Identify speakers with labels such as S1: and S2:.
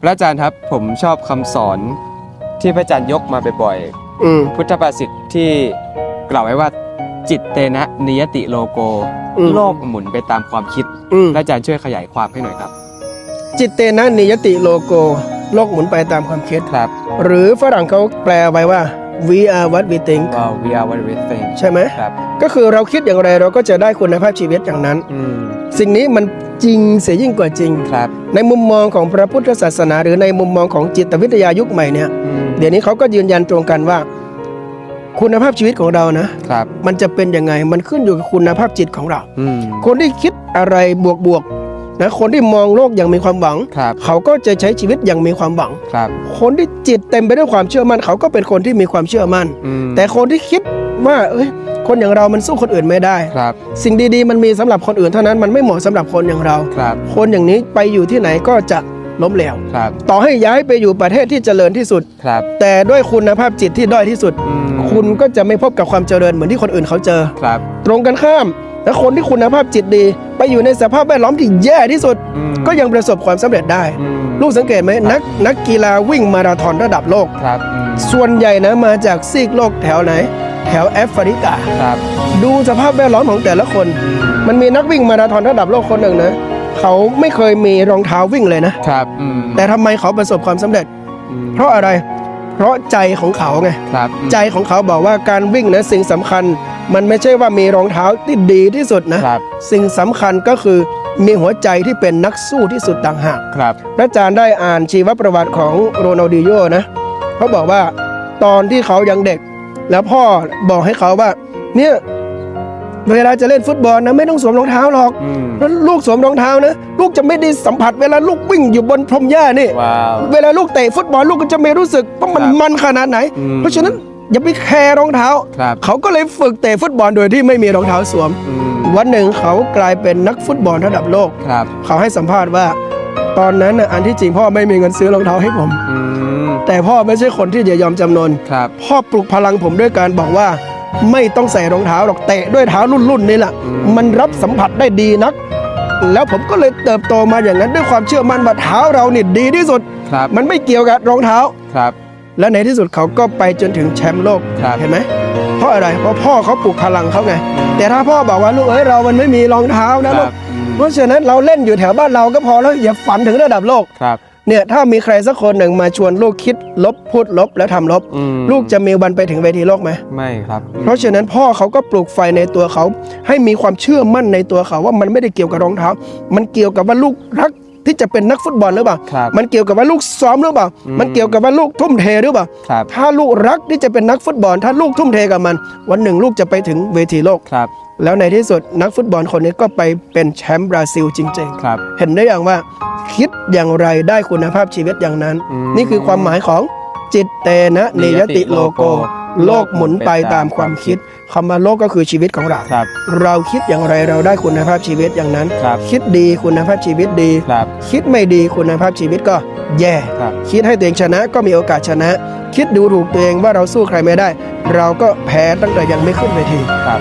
S1: พระอาจารย์ครับผมชอบคำสอนที่พระอาจารย์ยกมาบ่อย
S2: อืม
S1: ๆพุทธภาษิตที่กล่าวไว้ว่าจิตเตนะนิยติโลโก
S2: อืม
S1: โลกหมุนไปตามความคิด
S2: อืม
S1: พระอาจารย์ช่วยขยายความให้หน่อยครับ
S2: จิตเตนะนิยติโลโก โลกหมุนไปตามความคิด
S1: ครับ
S2: หรือฝรั่งเขาแปลไว้ว่า we are what we think
S1: Wow we are what we think
S2: ใช่ไหม
S1: ครับ
S2: ก็คือเราคิดอย่างไรเราก็จะได้คุณภาพชีวิตอย่างนั้น
S1: อืม
S2: สิ่งนี้มันจริงเสียยิ่งกว่าจริง
S1: ครับ
S2: ในมุมมองของพระพุทธศาสนา หรือในมุมมองของจิตวิทยายุคใหม่เนี่ย
S1: อืม
S2: เดี๋ยวนี้เขาก็ยืนยันตรงกันว่า คุณภาพชีวิตของเรานะ
S1: ครับ
S2: มันจะเป็นยังไงมันขึ้นอยู่กับคุณภาพจิตของเรา
S1: อืม
S2: คนที่คิดอะไรบวกๆ นะคนที่มองโลกอย่างมีความหวัง
S1: ครับ
S2: เขาก็จะใช้ชีวิตอย่างมีความหวัง
S1: ครับ
S2: คนที่จิตเต็มไปด้วยความเชื่อมั่น เขาก็เป็นคนที่มีความเชื่อมั่น
S1: อืม
S2: แต่คนที่คิดว่าเอ้ยคนอย่างเรามันสู้คนอื่นไม่ได้
S1: ครับ
S2: สิ่งดีๆ มันมีสำหรับคนอื่นเท่านั้นมันไม่เหมาะสำหรับคนอย่างเรา
S1: ครับ
S2: คนอย่างนี้ไปอยู่ที่ไหนก็จะล้มเหลว
S1: ครับ
S2: ต่อให้ย้ายไปอยู่ประเทศที่เจริญที่สุด
S1: ครับ
S2: แต่ด้วยคุณภาพจิตที่ด้อยที่สุด
S1: อืม
S2: คุณก็จะไม่พบกับความเจริญเหมือนที่คนอื่นเขาเจอ
S1: ครับ
S2: ตรงกันข้าม และคนที่คุณภาพจิตดี ไปอยู่ในสภาพแวดล้อมที่แย่ที่สุด
S1: อืม
S2: ก็ยังประสบความสำเร็จได้
S1: อืม
S2: ลูกสังเกตไหมนักนักกีฬาวิ่งมาราธอนระดับโลก
S1: ครับอืม
S2: ส่วนใหญ่นะมาจากซีกโลกแถวไหน แถวแอฟริกา
S1: ครับ
S2: ดูสภาพแวดล้อมของแต่ละคน มันมีนักวิ่งมาราธอนระดับโลกคนหนึ่งนะเขาไม่เคยมีรองเท้าวิ่งเลยนะ
S1: ครับอืม
S2: แต่ทำไมเขาประสบความสำเร็จ
S1: อืม
S2: เพราะอะไร เพราะใจของเขาไง
S1: ครับอืม
S2: ใจของเขาบอกว่าการวิ่งนะสิ่งสำคัญ มันไม่ใช่ว่ามีรองเท้าที่ดีที่สุดนะ
S1: ครับ
S2: สิ่งสำคัญก็คือมีหัวใจที่เป็นนักสู้ที่สุดต่างหาก
S1: ครับ
S2: พระอาจารย์ได้อ่านชีวประวัติของโรนัลดิโยนะเขาบอกว่าตอนที่เขายังเด็ก แล้วพ่อบอกให้เขาว่า เนี่ยเวลาจะเล่นฟุตบอลนะไม่ต้องสวมรองเท้าหรอก
S1: อืม
S2: แล้วลูกสวมรองเท้านะ ลูกจะไม่ได้สัมผัสเวลาลูกวิ่งอยู่บนพรมหญ้านี่
S1: ว้าว
S2: เวลาลูกเตะฟุตบอลลูกก็จะไม่รู้สึกว่ามัน
S1: ครับ
S2: มันขนาดไหน
S1: อืม
S2: เพราะฉะนั้น อย่าไปแคร์รองเท้า
S1: ครับ
S2: เขาก็เลยฝึกเตะฟุตบอลโดยที่ไม่มีรองเท้าสวม
S1: อืม
S2: วันหนึ่งเขากลายเป็นนักฟุตบอลระดับโลก
S1: ครับ
S2: เขาให้สัมภาษณ์ว่า ตอนนั้นน่ะอันที่จริงพ่อไม่มีเงินซื้อรองเท้าให้ผม
S1: อืม
S2: แต่พ่อไม่ใช่คนที่จะยอมจำนน
S1: ครับ
S2: พ่อปลุกพลังผมด้วยการบอกว่า ไม่ต้องใส่รองเท้าหรอกเตะด้วยเท้ารุ่นๆนี่แหละ
S1: อืม
S2: มันรับสัมผัสได้ดีนัก แล้วผมก็เลยเติบโตมาอย่างนั้นด้วยความเชื่อมั่นว่าเท้าเรานี่ดีที่สุด
S1: ครับ
S2: มันไม่เกี่ยวกับรองเท้า
S1: ครับ
S2: และในที่สุดเขาก็ไปจนถึงแชมป์โลก
S1: ครับ
S2: เห็นไหมเพราะอะไรเพราะพ่อเขาปลุกพลังเขาไง แต่ถ้าพ่อบอกว่าลูกเอ้ยเรามันไม่มีรองเท้านะ
S1: ค
S2: ลู
S1: รั
S2: ก
S1: บอืม
S2: เพราะฉะนั้นเราเล่นอยู่แถวบ้านเราก็พอแล้วอย่าฝันถึงระดับโลก
S1: ครับ
S2: เนี่ยถ้ามีใครสักคนหนึ่งมาชวนลูกคิดลบพูดลบแล้วทำลบ
S1: อืม
S2: ลูกจะมีวันไปถึงเวทีโลกไหม
S1: ไม่ครับอืม
S2: เพราะฉะนั้นพ่อเขาก็ปลูกไฟในตัวเขา ให้มีความเชื่อมั่นในตัวเขาว่ามันไม่ได้เกี่ยวกับรองเท้า มันเกี่ยวกับว่าลูกรัก ที่จะเป็นนักฟุตบอลหรือเปล่า
S1: ครับ
S2: มันเกี่ยวกับว่าลูกซ้อมหรือเปล่า
S1: อืม
S2: มันเกี่ยวกับว่าลูกทุ่มเทหรือเปล่า
S1: ครับ
S2: ถ้าลูกรักที่จะเป็นนักฟุตบอล ถ้าลูกทุ่มเทกับมัน วันหนึ่งลูกจะไปถึงเวทีโลก
S1: ครับ
S2: แล้วในที่สุดนักฟุตบอลคนนี้ก็ไปเป็นแชมป์บราซิลจริงๆ
S1: ครับ
S2: เห็นได้อย่างว่าคิดอย่างไรได้คุณภาพชีวิตอย่างนั้น
S1: อืม
S2: นี่คือความหมายของจิตเตนะเนยติโลโก โลกหมุนไปตามความคิดคำว่าโลกก็คือชีวิตของเรา
S1: ครับ
S2: เราคิดอย่างไรเราได้คุณภาพชีวิตอย่างนั้น
S1: ครับ
S2: คิดดีคุณภาพชีวิตดี
S1: ครับ
S2: คิดไม่ดีคุณภาพชีวิตก็แย่
S1: ครับ
S2: คิดให้ตัวเองชนะก็มีโอกาสชนะ คิดดูถูกตัวเองว่าเราสู้ใครไม่ได้ เราก็แพ้ตั้งแต่ยังไม่ขึ้นเวที
S1: ครับ